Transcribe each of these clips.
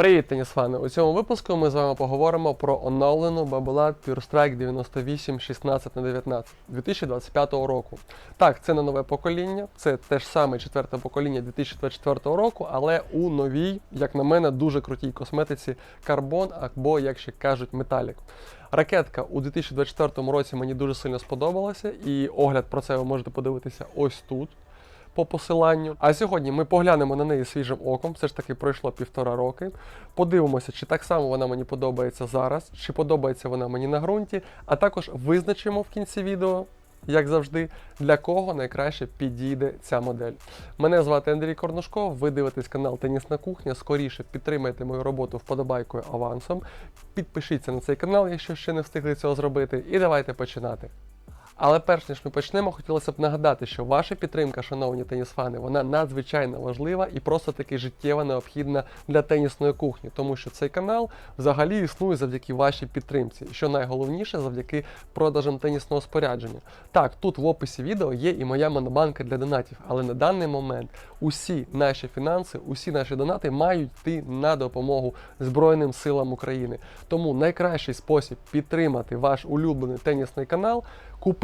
Привіт, тенісфани! У цьому випуску ми з вами поговоримо про оновлену Babolat Pure Strike 98 16 на 19 2025 року. Так, це не нове покоління, це те ж саме четверте покоління 2024 року, але у новій, як на мене, дуже крутій косметиці карбон або, як ще кажуть, металік. Ракетка у 2024 році мені дуже сильно сподобалася, і огляд про це ви можете подивитися ось тут по посиланню. А сьогодні ми поглянемо на неї свіжим оком. Все ж таки пройшло півтора роки. Подивимося, чи так само вона мені подобається зараз, чи подобається вона мені на ґрунті, а також визначимо в кінці відео. Як завжди, для кого найкраще підійде ця модель. Мене звати Андрій Корнушков, ви дивитесь канал Тенісна кухня. Скоріше підтримайте мою роботу вподобайкою авансом. Підпишіться на цей канал, якщо ще не встигли цього зробити, і давайте починати. Але перш ніж ми почнемо, хотілося б нагадати, що ваша підтримка, шановні тенісфани, вона надзвичайно важлива і просто таки життєво необхідна для тенісної кухні, тому що цей канал взагалі існує завдяки вашій підтримці. Що найголовніше, завдяки продажам тенісного спорядження. Так, тут в описі відео є і моя монобанка для донатів, але на даний момент усі наші фінанси, усі наші донати мають йти на допомогу Збройним силам України. Тому найкращий спосіб підтримати ваш улюблений тенісний канал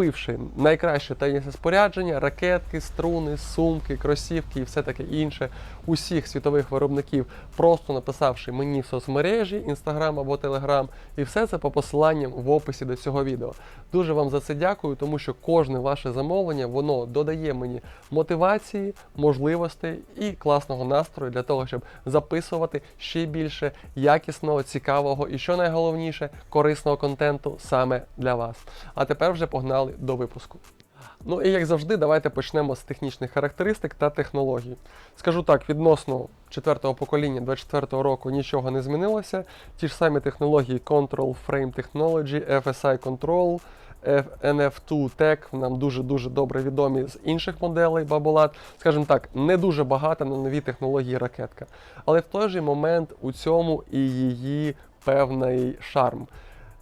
купивши найкраще тенісне спорядження, ракетки, струни, сумки, кросівки і все таке інше усіх світових виробників, просто написавши мені в соцмережі, інстаграм або телеграм, і все це по посиланням в описі до цього відео. Дуже вам за це дякую, тому що кожне ваше замовлення воно додає мені мотивації, можливостей і класного настрою для того, щоб записувати ще більше якісного, цікавого і що найголовніше корисного контенту саме для вас. А тепер вже погнали до випуску. Ну і як завжди, давайте почнемо з технічних характеристик та технологій. Скажу так, відносно четвертого покоління 24 року нічого не змінилося. Ті ж самі технології Control Frame Technology, FSI Control, NF2 Tech нам дуже-дуже добре відомі з інших моделей Babolat. Скажімо так, не дуже багато на нові технології ракетка. Але в той же момент у цьому і її певний шарм.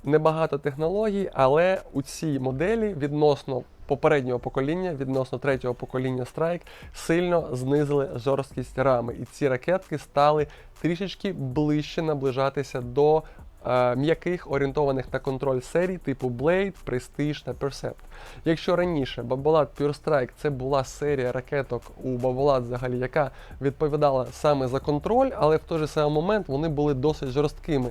Небагато технологій, але у цій моделі відносно попереднього покоління, відносно третього покоління Strike, сильно знизили жорсткість рами. І ці ракетки стали трішечки ближче наближатися до е, м'яких орієнтованих на контроль серій типу Blade, Prestige та Percept. Якщо раніше Babolat Pure Strike це була серія ракеток у Babolat взагалі, яка відповідала саме за контроль, але в той же самий момент вони були досить жорсткими.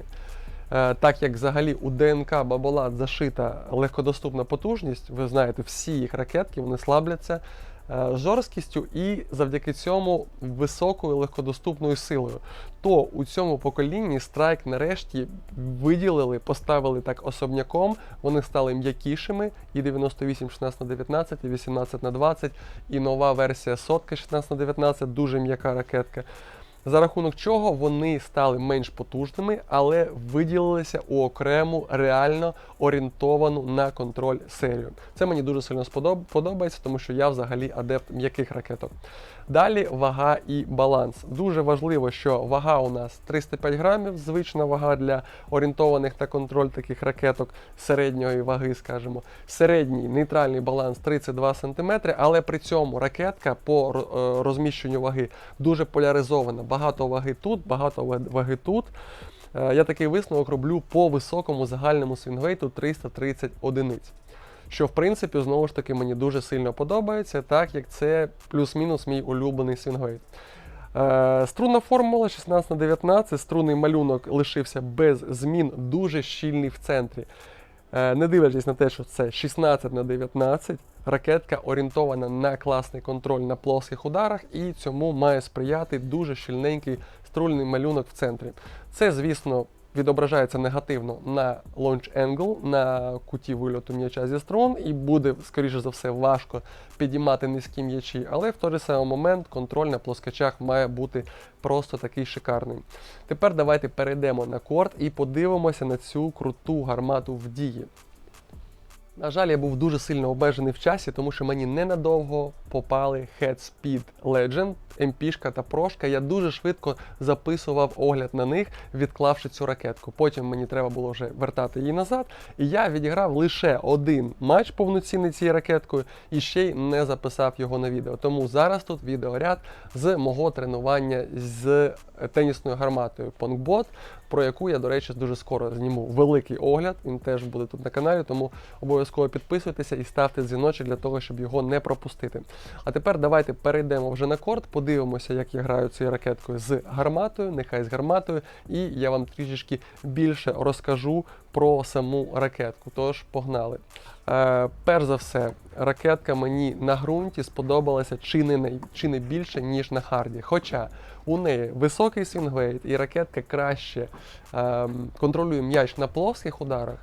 Е, Так як взагалі у ДНК Babolat зашита легкодоступна потужність, ви знаєте, всі їх ракетки вони слабляться е, жорсткістю і завдяки цьому високою легкодоступною силою. То у цьому поколінні Strike нарешті виділили, поставили так особняком, вони стали м'якішими, і 98 16 на 19, і 18 на 20, і нова версія сотка 16 на 19, дуже м'яка ракетка за рахунок чого вони стали менш потужними, але виділилися у окрему реально орієнтовану на контроль серію. Це мені дуже сильно сподобається, тому що я взагалі адепт м'яких ракеток. Далі вага і баланс. Дуже важливо, що вага у нас 305 грамів, звична вага для орієнтованих на контроль таких ракеток середньої ваги, скажімо. Середній нейтральний баланс 32 см, але при цьому ракетка по е, розміщенню ваги дуже поляризована. Багато ваги тут, багато ваги тут. Е, я такий висновок роблю по високому загальному свінгвейту 330 одиниць що в принципі знову ж таки мені дуже сильно подобається, так як це плюс-мінус мій улюблений свінгвейт. Е, струнна формула 16 на 19 струнний малюнок лишився без змін, дуже щільний в центрі. Е, не дивлячись на те, що це 16 на 19 ракетка орієнтована на класний контроль на плоских ударах, і цьому має сприяти дуже щільненький струльний малюнок в центрі. Це, звісно, відображається негативно на launch angle, на куті вильоту м'яча зі строн, і буде, скоріше за все, важко підіймати низькі м'ячі, але в той же самий момент контроль на плоскачах має бути просто такий шикарний. Тепер давайте перейдемо на корт і подивимося на цю круту гармату в дії. На жаль, я був дуже сильно обмежений в часі, тому що мені ненадовго попали Headspeed Legend, MP та прошка. Я дуже швидко записував огляд на них, відклавши цю ракетку. Потім мені треба було вже вертати її назад. І я відіграв лише один матч повноцінний цією ракеткою і ще й не записав його на відео. Тому зараз тут відеоряд з мого тренування з тенісною гарматою Понгбот, про яку я, до речі, дуже скоро зніму великий огляд. Він теж буде тут на каналі, тому обов'язково підписуйтеся і ставте дзвіночок для того, щоб його не пропустити. А тепер давайте перейдемо вже на корт, подивимося, як я граю цією ракеткою з гарматою, нехай з гарматою, і я вам трішечки більше розкажу про саму ракетку. Тож погнали. Е, перш за все, ракетка мені на ґрунті сподобалася чи не, чи не більше, ніж на харді. Хоча у неї високий свінгвейт і ракетка краще е, контролює м'яч на плоских ударах.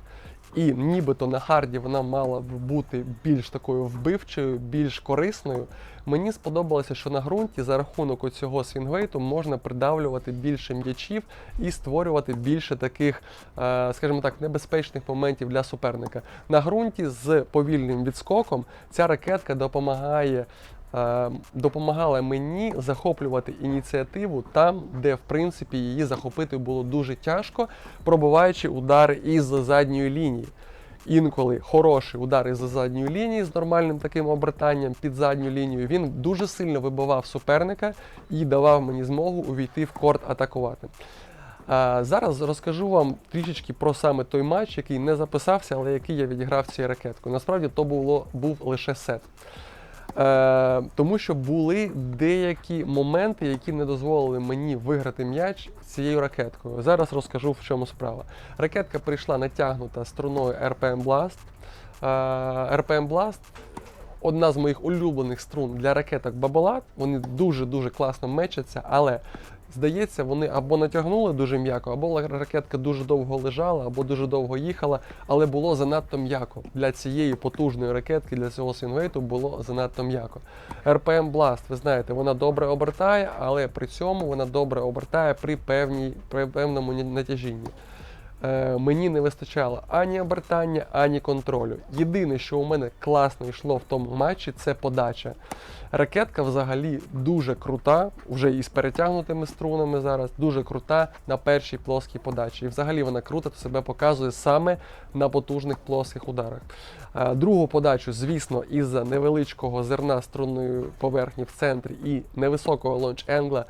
І нібито на харді вона мала б бути більш такою вбивчою, більш корисною. Мені сподобалося, що на ґрунті за рахунок цього свінгвейту можна придавлювати більше м'ячів і створювати більше таких, е, скажімо так, небезпечних моментів для суперника. На ґрунті з повільним відскоком ця ракетка допомагає. е, Допомагала мені захоплювати ініціативу там, де в принципі її захопити було дуже тяжко, пробиваючи удари із задньої лінії. Інколи хороший удар із задньої лінії з нормальним таким обертанням під задню лінію. Він дуже сильно вибивав суперника і давав мені змогу увійти в корт атакувати. Зараз розкажу вам трішечки про саме той матч, який не записався, але який я відіграв цією ракеткою. Насправді то було, був лише сет. Е, тому що були деякі моменти, які не дозволили мені виграти м'яч цією ракеткою. Зараз розкажу, в чому справа. Ракетка прийшла натягнута струною RPM Blast. Е, RPM Blast одна з моїх улюблених струн для ракеток Бабалат. Вони дуже-дуже класно мечаться, але здається, вони або натягнули дуже м'яко, або ракетка дуже довго лежала, або дуже довго їхала, але було занадто м'яко. Для цієї потужної ракетки, для цього свінгвейту було занадто м'яко. RPM Blast, ви знаєте, вона добре обертає, але при цьому вона добре обертає при, певній, при певному натяжінні. Е, мені не вистачало ані обертання, ані контролю. Єдине, що у мене класно йшло в тому матчі, це подача. Ракетка взагалі дуже крута, вже із перетягнутими струнами зараз, дуже крута на першій плоскій подачі. І взагалі вона круто себе показує саме на потужних плоских ударах. Е, Другу подачу, звісно, із-за невеличкого зерна струнної поверхні в центрі і невисокого лонч енгла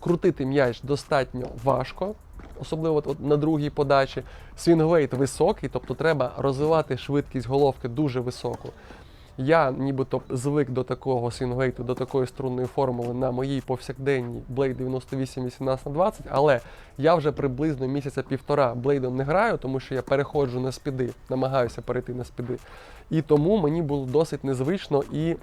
крутити м'яч достатньо важко. Особливо от на другій подачі. Свінгвейт високий, тобто треба розвивати швидкість головки дуже високу. Я нібито звик до такого свінгвейту, до такої струнної формули на моїй повсякденній Blade 98 18 на 20, але я вже приблизно місяця півтора блейдом не граю, тому що я переходжу на спіди, намагаюся перейти на спіди. І тому мені було досить незвично і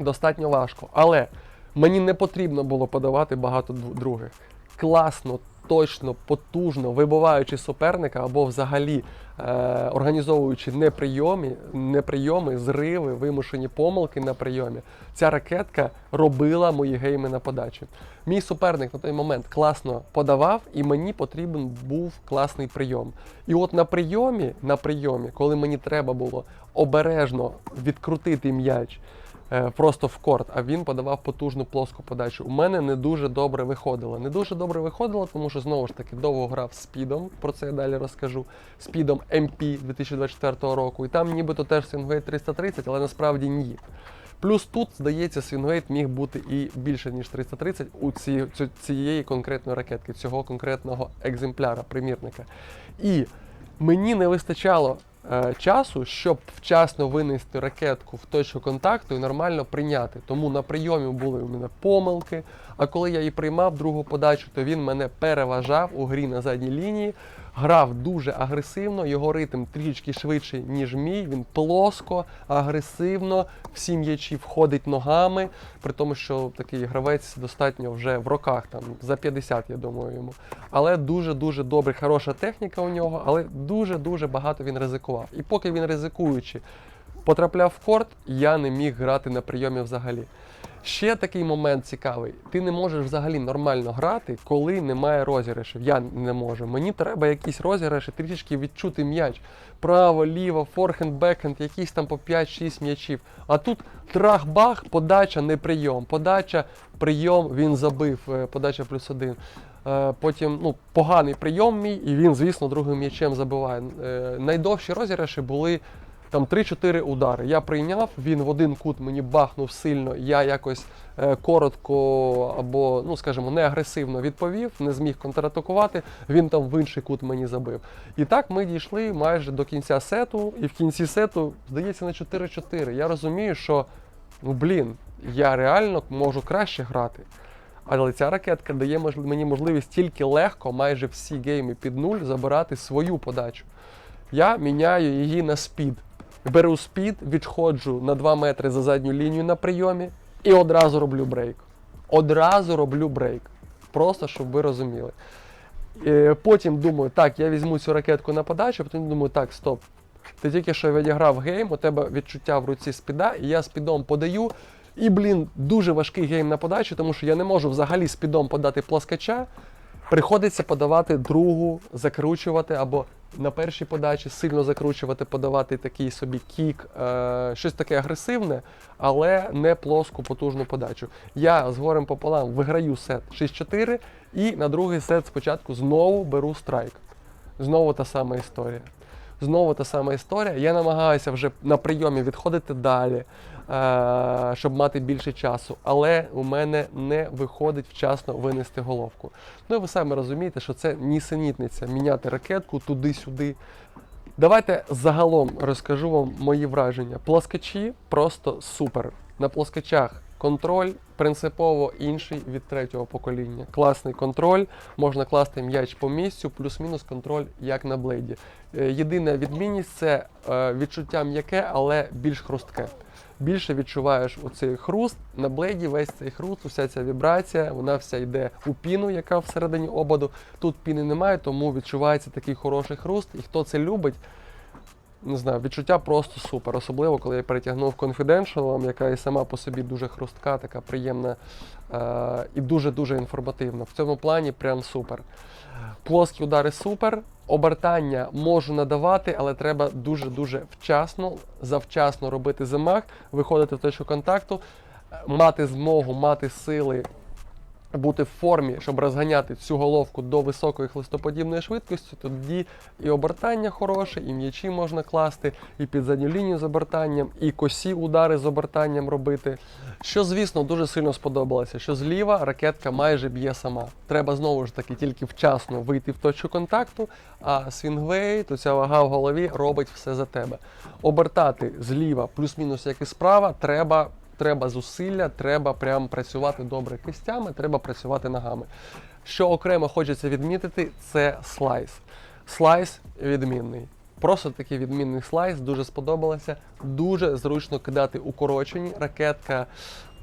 достатньо важко. Але мені не потрібно було подавати багато других. Класно, точно, потужно, вибиваючи суперника або взагалі е, організовуючи неприйомі, неприйоми, зриви, вимушені помилки на прийомі, ця ракетка робила мої гейми на подачі. Мій суперник на той момент класно подавав, і мені потрібен був класний прийом. І от на прийомі, на прийомі, коли мені треба було обережно відкрутити м'яч просто в корт, а він подавав потужну плоску подачу. У мене не дуже добре виходило. Не дуже добре виходило, тому що знову ж таки довго грав спідом, про це я далі розкажу. Спідом MP 2024 року. І там нібито теж Свінгвейт 330, але насправді ні. Плюс тут, здається, свінгвейт міг бути і більше, ніж 330 у ці, цієї конкретної ракетки, цього конкретного екземпляра, примірника. І мені не вистачало е, часу, щоб вчасно винести ракетку в точку контакту і нормально прийняти. Тому на прийомі були у мене помилки. А коли я її приймав другу подачу, то він мене переважав у грі на задній лінії. Грав дуже агресивно, його ритм трішки швидший, ніж мій. Він плоско, агресивно, всі м'ячі входить ногами, при тому, що такий гравець достатньо вже в роках, там за 50, я думаю, йому. Але дуже-дуже добре, хороша техніка у нього, але дуже-дуже багато він ризикував. І поки він ризикуючи потрапляв в корт, я не міг грати на прийомі взагалі. Ще такий момент цікавий. Ти не можеш взагалі нормально грати, коли немає розіграшів. Я не можу. Мені треба якісь розіграші, трішечки відчути м'яч. Право, ліво, форхенд, бекхенд, якісь там по 5-6 м'ячів. А тут трах-бах, подача не прийом. Подача, прийом, він забив, е, подача плюс один. Е, Потім ну, поганий прийом мій, і він, звісно, другим м'ячем забиває. Е, Найдовші розіграші були там 3-4 удари. Я прийняв, він в один кут мені бахнув сильно, я якось е, коротко або, ну скажімо, не агресивно відповів, не зміг контратакувати, він там в інший кут мені забив. І так ми дійшли майже до кінця сету, і в кінці сету, здається, на 4-4. Я розумію, що ну блін, я реально можу краще грати. Але ця ракетка дає мені можливість тільки легко, майже всі гейми під нуль, забирати свою подачу. Я міняю її на спід. Беру спід, відходжу на 2 метри за задню лінію на прийомі і одразу роблю брейк. Одразу роблю брейк. Просто щоб ви розуміли. Е, Потім думаю, так, я візьму цю ракетку на подачу, потім думаю, так, стоп. Ти тільки що відіграв гейм, у тебе відчуття в руці спіда, і я спідом подаю. І, блін, дуже важкий гейм на подачу, тому що я не можу взагалі спідом подати пласкача. Приходиться подавати другу, закручувати або на першій подачі сильно закручувати, подавати такий собі кік, е, щось таке агресивне, але не плоску потужну подачу. Я з горем пополам виграю сет 6-4 і на другий сет спочатку знову беру страйк. Знову та сама історія. Знову та сама історія. Я намагаюся вже на прийомі відходити далі, е, щоб мати більше часу, але у мене не виходить вчасно винести головку. Ну і ви самі розумієте, що це нісенітниця міняти ракетку туди-сюди. Давайте загалом розкажу вам мої враження. Плоскачі просто супер. На плоскачах контроль принципово інший від третього покоління. Класний контроль, можна класти м'яч по місцю, плюс-мінус контроль як на блейді. Е, Єдина відмінність це е, відчуття м'яке, але більш хрустке. Більше відчуваєш оцей хруст. На блейді весь цей хруст, вся ця вібрація, вона вся йде у піну, яка всередині ободу. Тут піни немає, тому відчувається такий хороший хруст. І хто це любить, не знаю, відчуття просто супер. Особливо, коли я перетягнув Confidential, яка і сама по собі дуже хрустка, така приємна е- і дуже-дуже інформативна. В цьому плані прям супер. Плоскі удари супер. Обертання можу надавати, але треба дуже-дуже вчасно, завчасно робити замах, виходити в точку контакту, мати змогу, мати сили бути в формі, щоб розганяти цю головку до високої хлистоподібної швидкості, тоді і обертання хороше, і м'ячі можна класти, і під задню лінію з обертанням, і косі удари з обертанням робити. Що, звісно, дуже сильно сподобалося, що зліва ракетка майже б'є сама. Треба знову ж таки тільки вчасно вийти в точку контакту, а свінгвей, то ця вага в голові робить все за тебе. Обертати зліва, плюс-мінус як і справа, треба треба зусилля, треба прям працювати добре кистями, треба працювати ногами. Що окремо хочеться відмітити, це слайс. Слайс відмінний. Просто такий відмінний слайс, дуже сподобалося. Дуже зручно кидати укорочені. Ракетка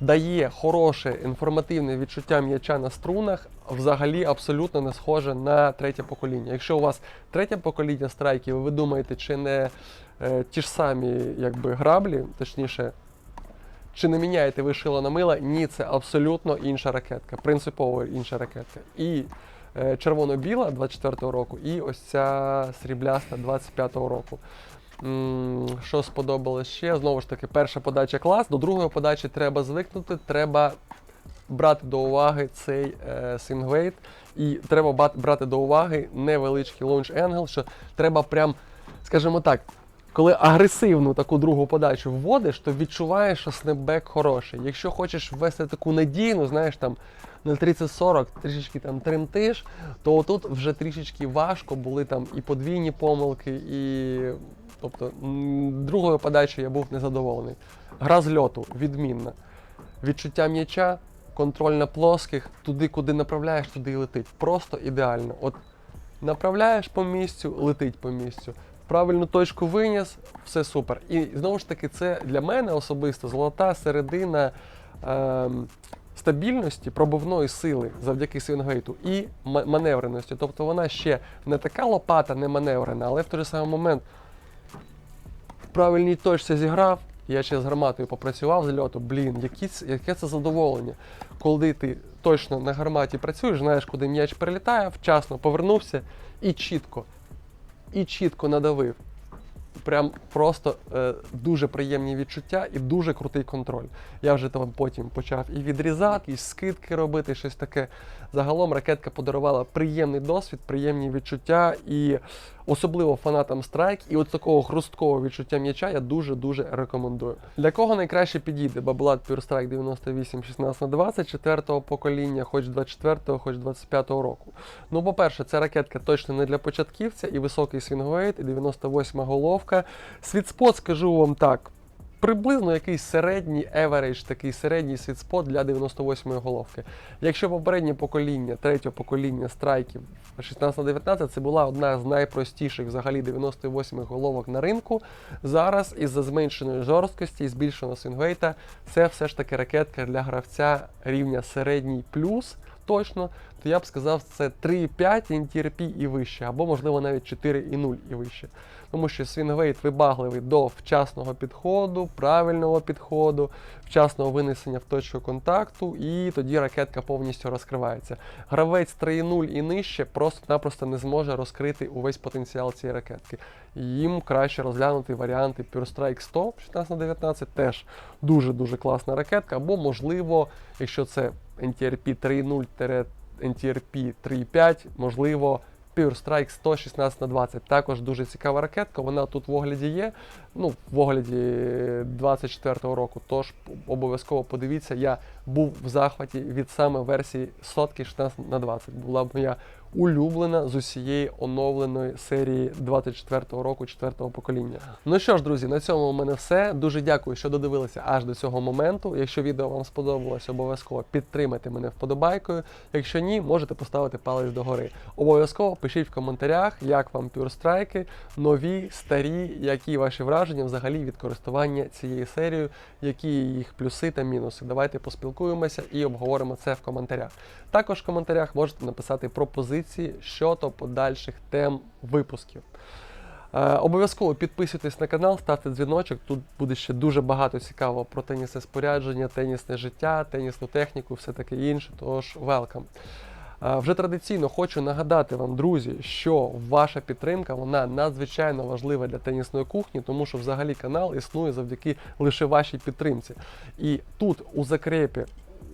дає хороше інформативне відчуття м'яча на струнах. Взагалі абсолютно не схоже на третє покоління. Якщо у вас третє покоління страйків, ви думаєте, чи не е, ті ж самі якби, граблі, точніше, чи не міняєте ви шило на мила? Ні, це абсолютно інша ракетка, принципово інша ракетка. І е, червоно-біла 24-го року, і ось ця срібляста 25-го року. Що сподобалось ще? Знову ж таки, перша подача клас. До другої подачі треба звикнути, треба брати до уваги цей е, свінгвейт, і треба брати до уваги невеличкий лаунч енгл, що треба прям, скажімо так, коли агресивну таку другу подачу вводиш, то відчуваєш, що снепбек хороший. Якщо хочеш ввести таку надійну, знаєш там на 30-40 трішечки там тремтиш, то тут вже трішечки важко були там і подвійні помилки, і тобто другою подачею я був незадоволений. Гра з льоту відмінна. Відчуття м'яча, контроль на плоских, туди, куди направляєш, туди і летить. Просто ідеально. От направляєш по місцю, летить по місцю. Правильну точку виніс, все супер. І знову ж таки, це для мене особисто золота середина ем, стабільності, пробивної сили завдяки свінгейту і маневреності. Тобто вона ще не така лопата, не маневрена, але в той же самий момент в правильній точці зіграв. Я ще з гарматою попрацював з льоту. Блін, які, яке це задоволення. Коли ти точно на гарматі працюєш, знаєш, куди м'яч прилітає, вчасно повернувся і чітко, і чітко надавив. Прям просто е, дуже приємні відчуття і дуже крутий контроль. Я вже там потім почав і відрізати, і скидки робити, щось таке. Загалом ракетка подарувала приємний досвід, приємні відчуття і особливо фанатам страйк. І от такого хрусткого відчуття м'яча я дуже-дуже рекомендую. Для кого найкраще підійде Babolat Pure Strike 98 16 на 20 четвертого покоління, хоч 24-го, хоч 25-го року. Ну, по-перше, ця ракетка точно не для початківця, і високий свінгвейт, і 98 головка. Світспот, скажу вам так. Приблизно якийсь середній average, такий середній світспот для 98-ї головки. Якщо попереднє покоління, третє покоління страйків 16 на 19 це була одна з найпростіших взагалі 98-х головок на ринку. Зараз із-за зменшеної жорсткості і збільшеного свінгвейта це все ж таки ракетка для гравця рівня середній плюс. Точно, то я б сказав, це 3,5 NTRP і вище, або можливо навіть 4,0 і вище. Тому що свінгвейт вибагливий до вчасного підходу, правильного підходу, вчасного винесення в точку контакту, і тоді ракетка повністю розкривається. Гравець 3,0 і нижче просто-напросто не зможе розкрити увесь потенціал цієї ракетки. Їм краще розглянути варіанти Pure Strike 100 16 на 19 теж дуже-дуже класна ракетка, або можливо, якщо це NTRP 3.0 NTRP 3.5, можливо, Pure Strike 116 на 20 Також дуже цікава ракетка. Вона тут в огляді є. Ну, в огляді 24-го року. Тож обов'язково подивіться, я був в захваті від саме версії сотки 16 на 20 Була моя улюблена з усієї оновленої серії 24-го року, 4-го покоління. Ну що ж, друзі, на цьому у мене все. Дуже дякую, що додивилися аж до цього моменту. Якщо відео вам сподобалось, обов'язково підтримайте мене вподобайкою. Якщо ні, можете поставити палець догори. Обов'язково пишіть в коментарях, як вам пюрстрайки, нові, старі, які ваші враження взагалі від користування цією серією, які їх плюси та мінуси. Давайте поспілкуємося і обговоримо це в коментарях. Також в коментарях можете написати пропозиції щодо подальших тем випусків. Е, обов'язково підписуйтесь на канал, ставте дзвіночок. Тут буде ще дуже багато цікавого про тенісне спорядження, тенісне життя, тенісну техніку, все таке інше. Тож welcome. Вже традиційно хочу нагадати вам, друзі, що ваша підтримка вона надзвичайно важлива для тенісної кухні, тому що взагалі канал існує завдяки лише вашій підтримці. І тут у закрепі.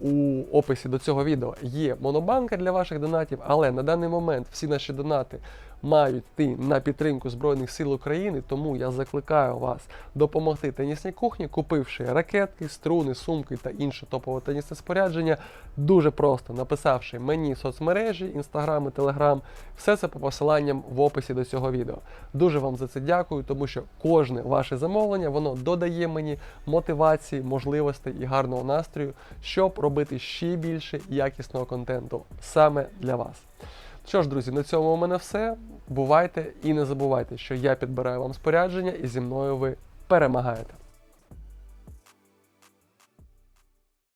У описі до цього відео є монобанка для ваших донатів, але на даний момент всі наші донати мають йти на підтримку Збройних сил України, тому я закликаю вас допомогти тенісній кухні, купивши ракетки, струни, сумки та інше топове тенісне спорядження. Дуже просто написавши мені соцмережі, інстаграм і телеграм, все це по посиланням в описі до цього відео. Дуже вам за це дякую, тому що кожне ваше замовлення воно додає мені мотивації, можливостей і гарного настрою, щоб робити ще більше якісного контенту саме для вас. Що ж, друзі, на цьому у мене все. Бувайте і не забувайте, що я підбираю вам спорядження, і зі мною ви перемагаєте.